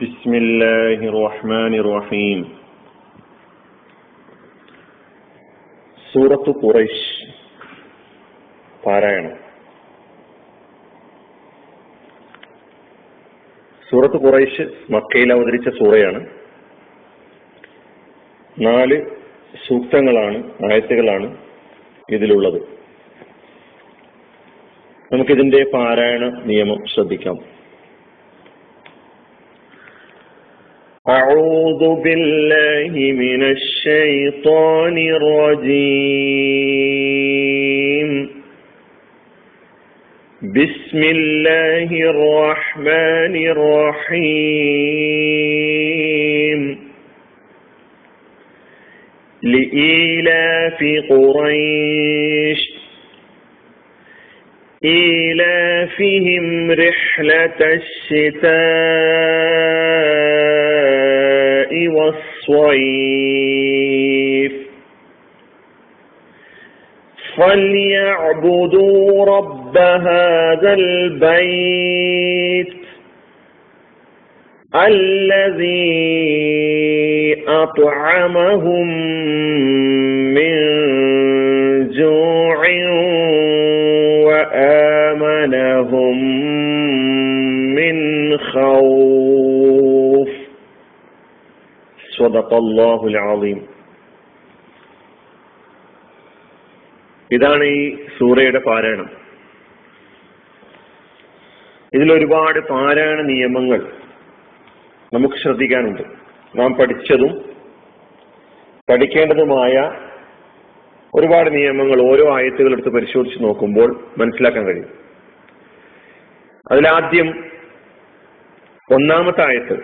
بسم الله الرحمن الرحيم സൂറത്ത് ഖുറൈശ് പാരായണം സൂറത്ത് ഖുറൈശ് മക്കയിൽ അവതരിച്ച സൂറയാണ് നാല് സൂക്തങ്ങളാണ് ആയത്തുകളാണ് ഇതിലുള്ളത് നമുക്കിതിന്റെ പാരായണ നിയമം ശ്രദ്ധിക്കാം أعوذ بالله من الشيطان الرجيم. بسم الله الرحمن الرحيم. لإيلاف قريش. إيلافهم رحلة الشتاء. والصيف. فليعبدوا رب هذا البيت الذي أطعمهم من جوع وآمنهم من خوف. صدق الله العظيم ഇതാണ് ഈ സൂറയുടെ പാരായണം ഇതിൽ ഒരുപാട് പാരായണ നിയമങ്ങൾ നമുക്ക് ശ്രദ്ധിക്കാനുണ്ട് നാം പഠിച്ചതും പഠിക്കേണ്ടതുമായ ഒരുപാട് നിയമങ്ങൾ ഓരോ ആയത്തുകൾ എടുത്ത് പരിശോധിച്ച് നോക്കുമ്പോൾ മനസ്സിലാക്കാൻ കഴിയും അതിലാദ്യം ഒന്നാമത്തെ ആയത്ത്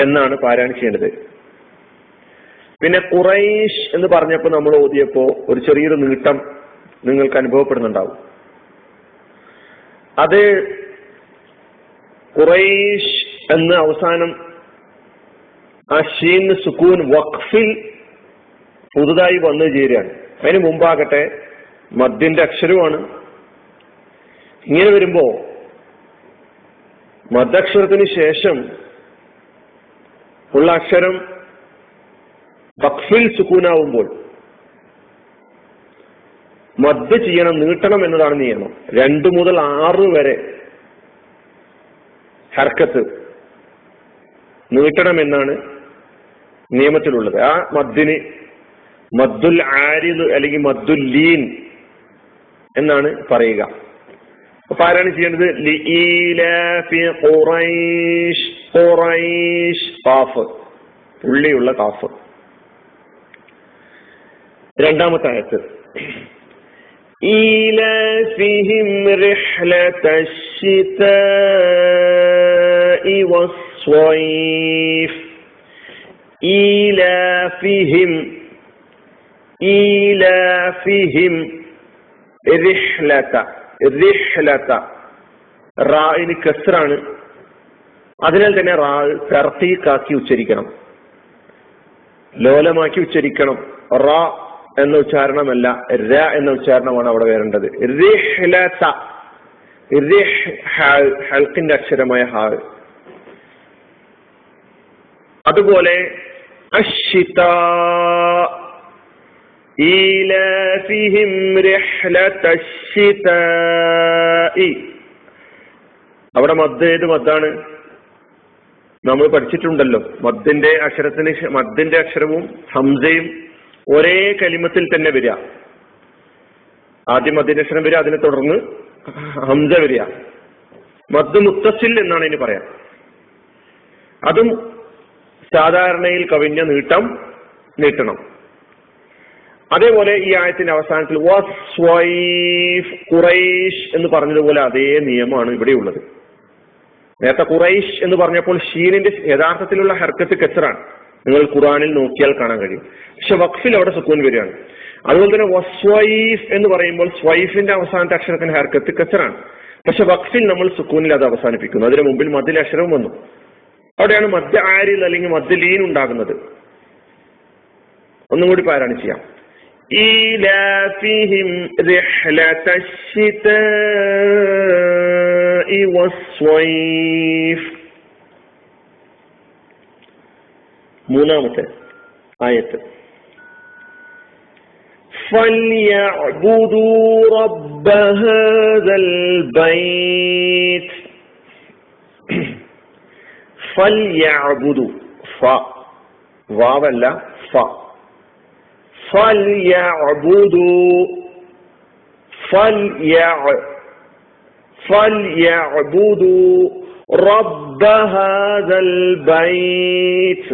എന്നാണ് പാരായണം ചെയ്യേണ്ടത്. പിന്നെ കുറൈഷ് എന്ന് പറഞ്ഞപ്പോൾ നമ്മൾ ഓതിയപ്പോ ഒരു ചെറിയൊരു നീട്ടം നിങ്ങൾക്ക് അനുഭവപ്പെടുന്നുണ്ടാവും. അത് കുറൈഷ് എന്ന് അവസാനം ആ ഷീൻ സുക്കൂൻ വഖഫിൽ പുതുതായി വന്നു ചേരുകയാണ്. അതിന് മുമ്പാകട്ടെ മദ്യന്റെ അക്ഷരമാണ് ഇങ്ങനെ വരുമ്പോ മദ്ദക്ഷരത്തിന് ശേഷം ഉള്ള അക്ഷരം ബക്ഫിൽ സുക്കൂനാവുമ്പോൾ മദ് ചെയ്യണം നീട്ടണം എന്നതാണ് നിയമം. രണ്ടു മുതൽ ആറ് വരെ ഹർക്കത്ത് നീട്ടണം എന്നാണ് നിയമത്തിലുള്ളത്. ആ മദ്ദിന് മദ്ദുൽ ആരിദ് അല്ലെങ്കിൽ മദ്ദുൽ ലീൻ എന്നാണ് പറയുക അപ്പൊ ആരാണ് ചെയ്യേണ്ടത് ലിഈലാഫി ഖുറൈശ് ഖുറൈശ് കാഫ് പുള്ളിയുള്ള കാഫ് രണ്ടാമത്തെ ആയത്ത് إيلافهم رحلة الشتاء والصيف إيلافهم ഈലാഫിഹിം റിഹ്ലത റിഹ്ലത. റായിന് കസ്റാണ്. അതിനാൽ തന്നെ റാ തർത്തീക്കാക്കി ഉച്ചരിക്കണം. ലോലമാക്കി ഉച്ചരിക്കണം. റാ എന്ന ഉച്ചാരണമല്ല ര എന്ന ഉച്ചാരണമാണ് അവിടെ വരേണ്ടത്. റിഹ്ലത ഹൽക്കിന്റെ അക്ഷരമായ ഹാൾ അതുപോലെ അഷിത അവിടെ മദ് ഏത് മദ്ദാണ്? നമ്മൾ പഠിച്ചിട്ടുണ്ടല്ലോ. മദ്ദിന്റെ അക്ഷരത്തിന് മദ്ദിന്റെ അക്ഷരവും ഹംസയും ഒരേ കലിമത്തിൽ തന്നെ വരിക. ആദ്യം മദ്ദിന്റെ അക്ഷരം വരിക അതിനെ തുടർന്ന് ഹംസ വരിക. മദ് മുത്തസിൽ എന്നാണ് ഇനി പറയാം. അതും സാധാരണയിൽ കവിഞ്ഞ നീട്ടം നീട്ടണം. അതേപോലെ ഈ ആയത്തിന്റെ അവസാനത്തിൽ ഖുറൈഷ് എന്ന് പറഞ്ഞതുപോലെ അതേ നിയമമാണ് ഇവിടെയുള്ളത്. നേരത്തെ ഖുറൈഷ് എന്ന് പറഞ്ഞപ്പോൾ ഷീനിന്റെ യഥാർത്ഥത്തിലുള്ള ഹർക്കത്ത് കെച്ചറാണ്. നിങ്ങൾ ഖുറാനിൽ നോക്കിയാൽ കാണാൻ കഴിയും. പക്ഷെ വഖഫിൽ അവിടെ സുക്കൂൻ വരികയാണ്. അതുപോലെ തന്നെ വസ്വൈഫ് എന്ന് പറയുമ്പോൾ സ്വൈഫിന്റെ അവസാനത്തെ അക്ഷരത്തിന് ഹർക്കത്ത് കെച്ചറാണ്. പക്ഷെ വഖഫിൽ നമ്മൾ സുക്കൂനിൽ അത് അവസാനിപ്പിക്കുന്നു. അതിന് മുമ്പിൽ മദ്ദിൽ അക്ഷരവും വന്നു. അവിടെയാണ് മദ്യ ആരിൽ അല്ലെങ്കിൽ മദ്യ ലീൻ ഉണ്ടാകുന്നത്. ഒന്നും കൂടി പാരായണം ചെയ്യാം. إيلافهم رحلة الشتاء والصيف മൂന്നാമത്തെ ആയത്ത് فليعبدوا رب هذا البيت فليعبدوا ف വാവല്ല ഫ فليعبدوا فليع فليعبدوا رب هذا البيت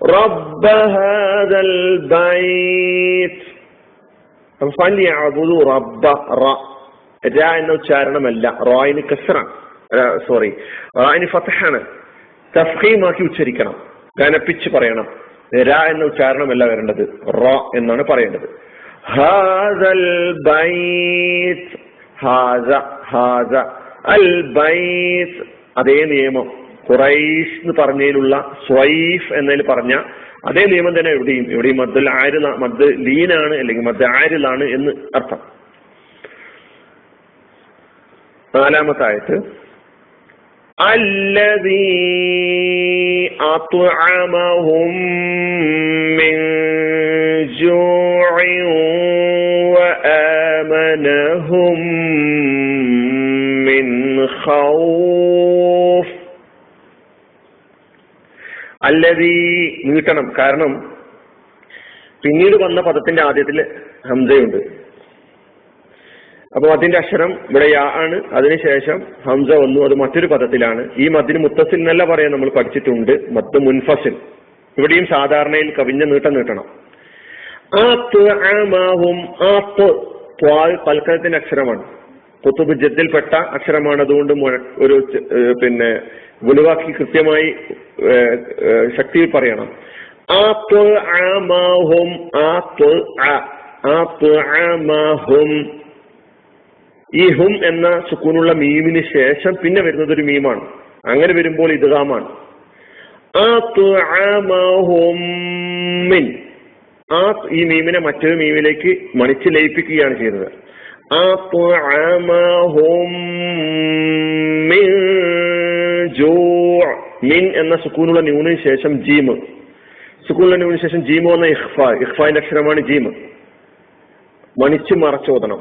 رب هذا البيت فليعبدوا رب റ ര എന്ന ഉച്ചാരണമല്ല റോയിന് കസറാണ് സോറി റായിന് ഫത്തഹാണ് തഫീമാക്കി ഉച്ചരിക്കണം ഘനപ്പിച്ച് പറയണം ര എന്ന ഉച്ചാരണമല്ല വരേണ്ടത്. റ എന്നാണ് പറയേണ്ടത്. ഹാസൽ ബൈസ് ഹാസ ഹാസ. അൽ ബൈസ് അതേ നിയമം. ഖുറൈഷ് എന്ന് പറഞ്ഞതിലുള്ള സ്വൈഫ് എന്നതിൽ പറഞ്ഞ അതേ നിയമം തന്നെ എവിടെയും. എവിടെയും മദ്ദൽ ആര് മദ് ലീനാണ് അല്ലെങ്കിൽ മദ് ആരിലാണ് എന്ന് അർത്ഥം. നാലാമത്തായിട്ട് അല്ലതീ أطعمهم من جوع وآمنهم من خوف അല്ലതീ നീട്ടണം കാരണം പിന്നീട് വന്ന പദത്തിന്റെ ആദ്യത്തിൽ ഹംസയുണ്ട് അപ്പൊ അതിന്റെ അക്ഷരം ഇവിടെ യാ ആണ്. അതിനുശേഷം ഹംസ വന്നു അത് മറ്റൊരു പദത്തിലാണ്. ഈ മദ്ദിന് മുത്തസിൽ എന്നല്ല പറയാൻ നമ്മൾ പഠിച്ചിട്ടുണ്ട്. മത്ത് മുൻഫസിൽ. ഇവിടെയും സാധാരണയിൽ കവിഞ്ഞ നീട്ടം നീട്ടണം. ആ ത്വഅമഹും ആ തൽക്കലത്തിന്റെ അക്ഷരമാണ്. കുത്തുബ് അക്ഷരമാണ് അതുകൊണ്ട് ഒരു പിന്നെ വലുവാക്കി കൃത്യമായി ശക്തിയിൽ പറയണം. ആ ത്വഅമഹും ആ ത്വഅമഹും ഈ ഹും എന്ന സുക്കൂനുള്ള മീമിന് ശേഷം പിന്നെ വരുന്നത് ഒരു മീമാണ്. അങ്ങനെ വരുമ്പോൾ ഇദ്ഗാമാണ് ആ ഈ മീമിനെ മറ്റൊരു മീമിലേക്ക് മണിച്ച് ലയിപ്പിക്കുകയാണ് അത്അമഹും മിൻ എന്ന സുക്കൂനുള്ള ന്യൂണിന് ശേഷം ജീമ് സുക്കൂനുള്ള ന്യൂണിന് ശേഷം ജീമ് എന്ന ഇഖ്ഫ. ഇഖ്ഫാന്റെ അക്ഷരമാണ് ജീമ് മണിച്ച് മറച്ചോദനം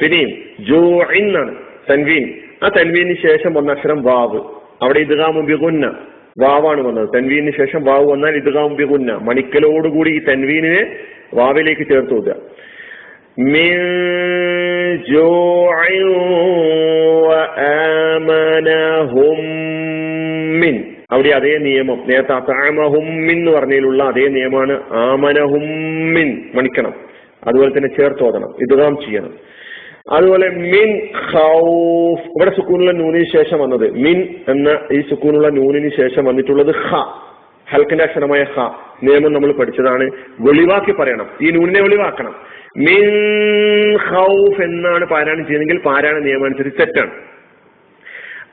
പിന്നെയും ജോ എന്നാണ് തൻവീൻ ആ തൻവീന് ശേഷം വന്ന അക്ഷരം വാവ് അവിടെ ഇദ്ഗാമു ബിഗുന്ന വാവാണ് വന്നത് തൻവീന് ശേഷം വാവ് വന്നാൽ ഇദ്ഗാമു ബിഗുന്ന മണിക്കലോടുകൂടി ഈ തൻവീനിനെ വാവിലേക്ക് ചേർത്ത് വെക്കുക من جوع وآمنهم من അവിടെ അതേ നിയമം നേരത്തെ അതാമഹുമ്മിൻ എന്ന് പറഞ്ഞതിലുള്ള അതേ നിയമമാണ് ആമനഹുമ്മിൻ മണിക്കണം അതുപോലെ തന്നെ ചേർത്തോതണം ഇതുകാം ചെയ്യണം. അതുപോലെ മിൻ ഹൗഫ് ഇവിടെ സുക്കൂനുള്ള നൂനിന് ശേഷം വന്നത്. മിൻ എന്ന ഈ സുക്കൂനുള്ള നൂനിന് ശേഷം വന്നിട്ടുള്ളത് ഹ ഹൽക്കിന്റെ അക്ഷരമായ ഹ നിയമം നമ്മൾ പഠിച്ചതാണ്. വെളിവാക്കി പറയണം. ഈ നൂനിനെ വെളിവാക്കണം. മിൻ ഹൗഫ് എന്നാണ് പാരായണം ചെയ്യുന്നതെങ്കിൽ പാരായണ നിയമം അനുസരിച്ച് തെറ്റാണ്.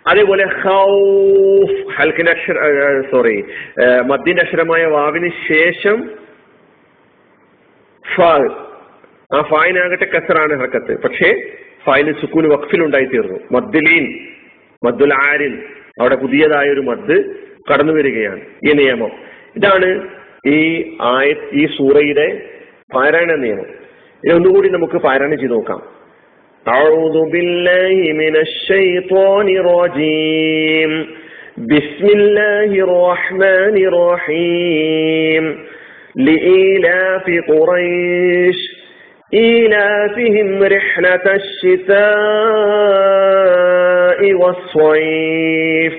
അതേപോലെ ഹൗഫ് ഹൽക്കിന്റെ അക്ഷര സോറി മദ്യന്റെ അക്ഷരമായ വാവിന് ശേഷം ആ ഫായിനാകട്ടെ കസറാണ് ഹർക്കത്ത് പക്ഷേ ഫായിന് സുക്കൂന് വഖഫിലുണ്ടായി തീർന്നു മദ്ദലീൻ മദ്ദുൽ ആരിൻ അവിടെ പുതിയതായ ഒരു മദ് കടന്നു വരികയാണ് ഈ നിയമം ഇതാണ് ഈ ആയ ഈ സൂറയുടെ പാരായണ നിയമം ഇനി ഒന്നുകൂടി നമുക്ക് പാരായണം ചെയ്ത് നോക്കാം أعوذ بالله من الشيطان الرجيم بسم الله الرحمن الرحيم لإيلاف قريش إيلافهم رحلة الشتاء والصيف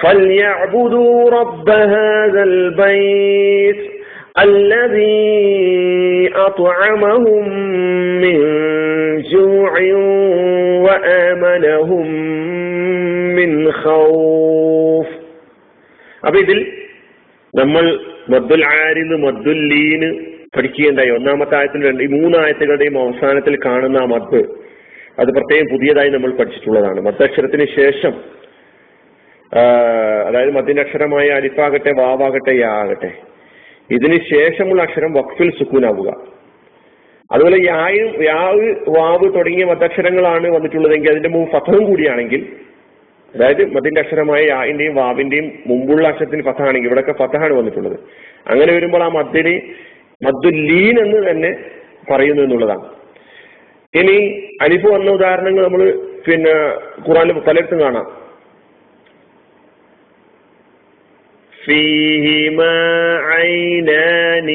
فليعبدوا رب هذا البيت الذي أطعمهم من جوع وآمنهم من خوف അപ്പൊ ഇതിൽ നമ്മൾ മദ്ദുൽ ആരിന്ന് മദ്ദുൽ ലീന് പഠിക്കുകയുണ്ടായി. ഒന്നാമത്തെ ആയത്തിൽ രണ്ട് ഈ മൂന്നായത്തുകളുടെയും അവസാനത്തിൽ കാണുന്ന ആ മദ് അത് പ്രത്യേകം പുതിയതായി നമ്മൾ പഠിച്ചിട്ടുള്ളതാണ്. മദ്ദക്ഷരത്തിന് ശേഷം അതായത് മദ്യനക്ഷരമായ അക്ഷരമായ വാവാകട്ടെ യാ ആകട്ടെ ഇതിന് ശേഷമുള്ള അക്ഷരം വഖഫിൽ സുക്കൂനാവുക. അതുപോലെ യായും യാവ് വാവ് തുടങ്ങിയ മദ്ദക്ഷരങ്ങളാണ് വന്നിട്ടുള്ളതെങ്കിൽ അതിന്റെ മുമ്പ് ഫഥവും കൂടിയാണെങ്കിൽ അതായത് മതിന്റെ അക്ഷരമായ യാവിന്റെയും വാവിന്റെയും മുമ്പുള്ള അക്ഷരത്തിന് ഫതഹാണെങ്കിൽ ഇവിടെയൊക്കെ ഫതഹാണ് വന്നിട്ടുള്ളത്. അങ്ങനെ വരുമ്പോൾ ആ മദ്ദിന് മദ്ദുല്ലീൻ എന്ന് തന്നെ പറയുന്നു എന്നുള്ളതാണ് ഇനി അലിഫ് വന്ന ഉദാഹരണങ്ങൾ നമ്മൾ പിന്നെ ഖുറാനിൽ പലയിടത്തും കാണാം فيهما عينان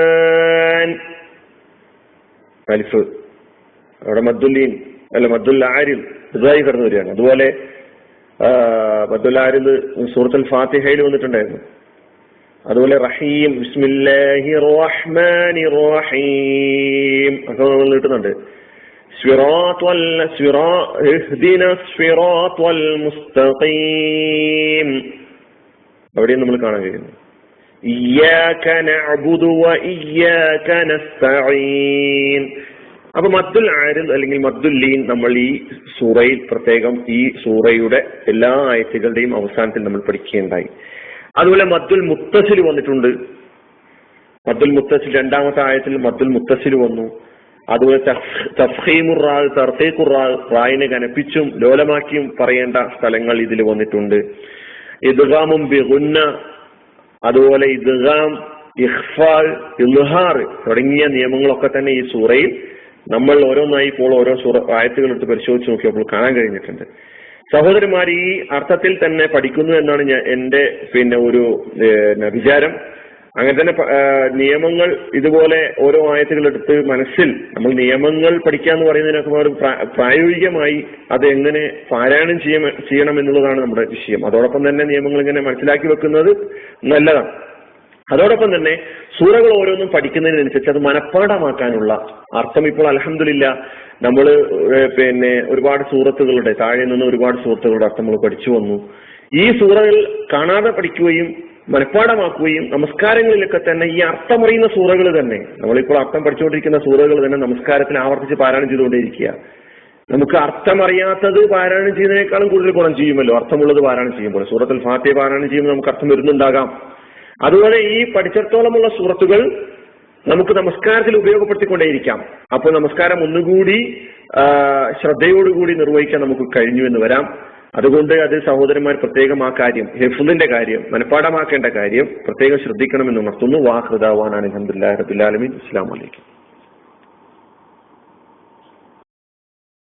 تجريان അലിഫ് അവിടെ മദ്ദുല്ലീൻ അല്ല മദ്ദുൽ ആരിൽ ഇതായി കടന്നു വരികയാണ് അതുപോലെ ആ, മദ്ദുൽ ആരിൽ സൂറത്തുൽ ഫാത്തിഹയിൽ വന്നിട്ടുണ്ടായിരുന്നു അതുപോലെ റഹീം ബിസ്മില്ലാഹി റഹ്മാനി റഹീം ഒക്കെ നമ്മൾ കിട്ടുന്നുണ്ട്. അവിടെയും നമ്മൾ കാണാൻ കഴിയുന്നു. അപ്പൊ മദ്ദുൽ ആരിൽ അല്ലെങ്കിൽ മദ്ദുല്ലീൻ നമ്മൾ ഈ സൂറയിൽ പ്രത്യേകം ഈ സൂറയുടെ എല്ലാ ആയത്തുകളുടെയും അവസാനത്തിൽ നമ്മൾ പഠിക്കുകയുണ്ടായി. അതുപോലെ മദ്ദുൽ മുത്തസിൽ വന്നിട്ടുണ്ട്. മദ്ദുൽ മുത്തസിൽ രണ്ടാമത്തെ ആയത്തിൽ മദ്ദുൽ മുത്തസിൽ വന്നു. അതുപോലെ തഫ്ഹീമുർ റാ തർത്തീഖുർ റാ റായിനെ കനപ്പിച്ചും ലോലമാക്കിയും പറയേണ്ട സ്ഥലങ്ങൾ ഇതിൽ വന്നിട്ടുണ്ട്. ഇദ്ഗാമും ബിഗുന്ന അതുപോലെ ഇദ്ഗാം ഇഹ്ഫാൽ ഇൽഹാർ തുടങ്ങിയ നിയമങ്ങളൊക്കെ തന്നെ ഈ സൂറയിൽ നമ്മൾ ഓരോന്നായി ഇപ്പോൾ ഓരോ സൂറ ആയത്തുകൾ എടുത്ത് പരിശോധിച്ച് നോക്കിയപ്പോൾ കാണാൻ കഴിഞ്ഞിട്ടുണ്ട്. സഹോദരന്മാർ ഈ അർത്ഥത്തിൽ തന്നെ പഠിക്കുന്നു എന്നാണ് ഞാൻ എന്റെ പിന്നെ ഒരു വിചാരം. അങ്ങനെ തന്നെ നിയമങ്ങൾ ഇതുപോലെ ഓരോ ആയത്തുകൾ എടുത്ത് മനസ്സിൽ നമ്മൾ നിയമങ്ങൾ പഠിക്കുക എന്ന് പറയുന്നതിനൊക്കെ പ്രായോഗികമായി അത് എങ്ങനെ പാരായണം ചെയ്യ ചെയ്യണം എന്നുള്ളതാണ് നമ്മുടെ വിഷയം. അതോടൊപ്പം തന്നെ നിയമങ്ങൾ ഇങ്ങനെ മനസ്സിലാക്കി വെക്കുന്നത് നല്ലതാണ്. അതോടൊപ്പം തന്നെ സൂറകൾ ഓരോന്നും പഠിക്കുന്നതിനനുസരിച്ച് അത് മനഃപ്പാഠമാക്കാനുള്ള അർത്ഥം ഇപ്പോൾ അലഹമില്ല നമ്മൾ പിന്നെ ഒരുപാട് സൂറത്തുകളുടെ താഴെ നിന്ന് ഒരുപാട് സൂറത്തുകളുടെ അർത്ഥം നമ്മൾ പഠിച്ചു വന്നു. ഈ സൂറകൾ കാണാതെ പഠിക്കുകയും മനഃപ്പാഠമാക്കുകയും നമസ്കാരങ്ങളിലൊക്കെ തന്നെ ഈ അർത്ഥമറിയുന്ന സൂറകൾ തന്നെ നമ്മളിപ്പോൾ അർത്ഥം പഠിച്ചുകൊണ്ടിരിക്കുന്ന സൂറകൾ തന്നെ നമസ്കാരത്തിന് ആവർത്തിച്ച് പാരായണം ചെയ്തുകൊണ്ടിരിക്കുക നമുക്ക് അർത്ഥമറിയാത്തത് പാരായണം ചെയ്യുന്നതിനേക്കാളും കൂടുതൽ ഗുണം ചെയ്യുമല്ലോ. അർത്ഥമുള്ളത് പാരായണം ചെയ്യുമ്പോൾ. സൂറത്തിൽ ഫാത്തിയ പാരായണം ചെയ്യുമ്പോൾ നമുക്ക് അർത്ഥം വരുന്നുണ്ടാകാം. അതുപോലെ ഈ പഠിച്ചിടത്തോളമുള്ള സൂറത്തുകൾ നമുക്ക് നമസ്കാരത്തിൽ ഉപയോഗപ്പെടുത്തിക്കൊണ്ടേയിരിക്കാം. അപ്പോൾ നമസ്കാരം ഒന്നുകൂടി ശ്രദ്ധയോടുകൂടി നിർവഹിക്കാൻ നമുക്ക് കഴിഞ്ഞു എന്ന് വരാം. അതുകൊണ്ട് അത് സഹോദരന്മാർ പ്രത്യേകം ആ കാര്യം ഹെഫുദിന്റെ കാര്യം മനഃപ്പാടമാക്കേണ്ട കാര്യം പ്രത്യേകം ശ്രദ്ധിക്കണമെന്ന് ഉണർത്തുന്നു. വാഹൃദാവാൻ അലഹമുല്ലാ റബുലാലമീൻ അസ്സാം വലൈക്കും